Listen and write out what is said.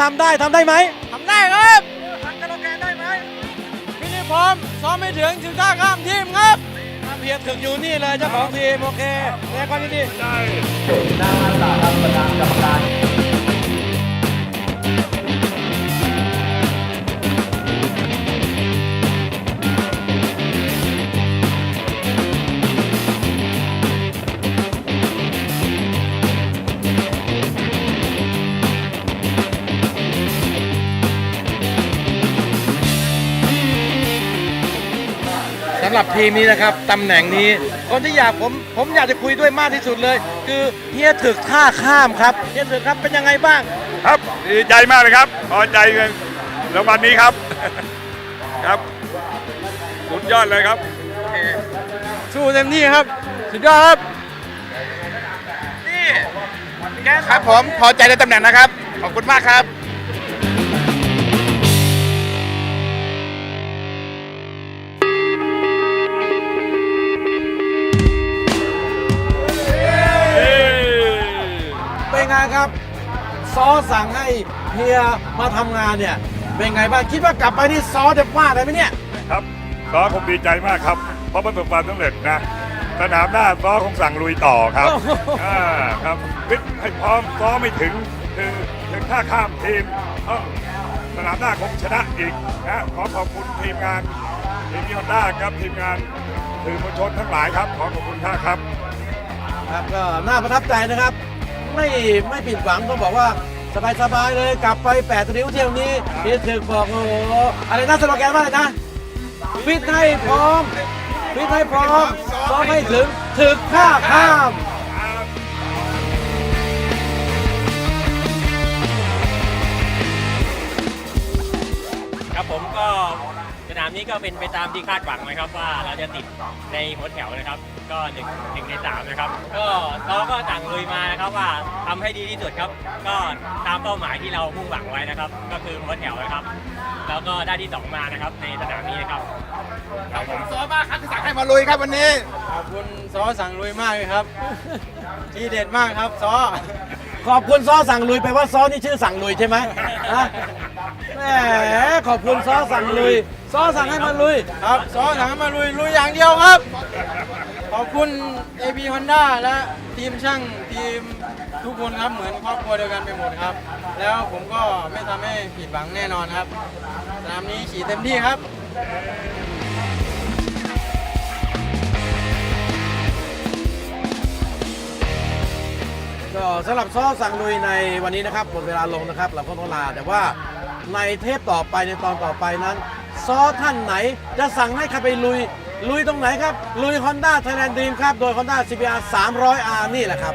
ข้ามทำได้ทำได้ไหมทำได้ครับทำกระโดดแกนได้ไหมพี่นี่พร้อมซ้อมไม่ถึงถึงท่าข้ามทีมครับถ้าเพียรถึงอยู่นี่เลยเจ้าของทีมโอเคแสดงความยินดีำหรับทีมนี้นะครับตำแหน่งนี้ คนที่อยากผมผมอยากจะคุยด้วยมากที่สุดเลย คือเฮียถึกท่าข้ามครับเฮียถึกครับเป็นยังไงบ้าง ครับดีใจมากเลยครับพอใจกับรางวัลนี้ครับ ครับสุดยอดเลยครับ สู้เต็มที่ครับ สุดยอดครับครับผมพอใจในตำแหน่งนะครับ ขอบคุณมากครับ เป็นไงครับ ซอสั่งให้เฮียมาทำงานเนี่ย เป็นไงบ้าง คิดว่ากลับไปนี่ซอจะว่าอะไรไหมเนี่ย ครับซ้อคงดีใจมากครับ เพราะประสบความสำเร็จนะ สนามหน้าซ้อคงสั่งลุยต่อครับโอ้โห อ่าครับฟิตให้พร้อมซ้อไม่ถึงถึงถึงท่าข้ามทีมเอ้าสนามหน้าคงชนะอีกนะขอขอบคุณทีมงานทีมยอนด้าครับทีมงานสื่อมวลชนทั้งหลายครับ ขอขอบคุณท่ากครับ ครับก็น่าประทับใจนะครับ ไม่ไม่ผิดหวังก็บอกว่าสบายๆเลยกลับไปแปดริ้วเที่ยวนี้เฮียถึกบอกโอ้โหอะไรนะสโลแกนว่าอะไรนะฟิตให้พร้อมฟิตให้พร้อมซ้อมให้ถึงถึกท่าข้ามครับผมก็ สนามนี้ก็เป็นไปตามที่คาดหวังนะครับว่าเราจะติดในหัวแถวนะครับ ก็หนึ่งหนึ่งในสามนะครับ ก็เราก็ต่างลุยมานะครับว่าทำให้ดีที่สุดครับ ก็ตามเป้าหมายที่เรามุ่งหวังไว้นะครับ ก็คือหัวแถวนะครับ แล้วก็ได้ที่สองมานะครับในสนามนี้นะครับครับผมซ้อมากครับที่สั่งให้มาลุยครับวันนี้ขอบคุณซอสั่งลุยมากเลยครับ ทีเด็ดมากครับซอ ขอบคุณซอสั่งลุยไปว่าซอนี่ชื่อสั่งลุยใช่ไหมฮะแหมขอบคุณซอสั่งลุยซอสั่งให้มาลุย ครับซอสั่งให้มาลุยลุยอย่างเดียวครับ ขอบคุณ AB Honda และทีมช่างทีมทุกคนครับเหมือนครอบครัวเดียวกันไปหมดครับ แล้วผมก็ไม่ทำให้ผิดหวังแน่นอนครับสนามนี้ขี่เต็มที่ครับ สำหรับซอสั่งลุยในวันนี้นะครับหมดเวลาลงนะครับเราก็ต้องลาแต่ว่าในเทปต่อไปในตอนต่อไปนั้นซอท่านไหนจะสั่งให้ใครไปลุย ลุยตรงไหนครับ ลุย Honda Thailand Dream ครับ โดย Honda CBR 300R นี่แหละครับ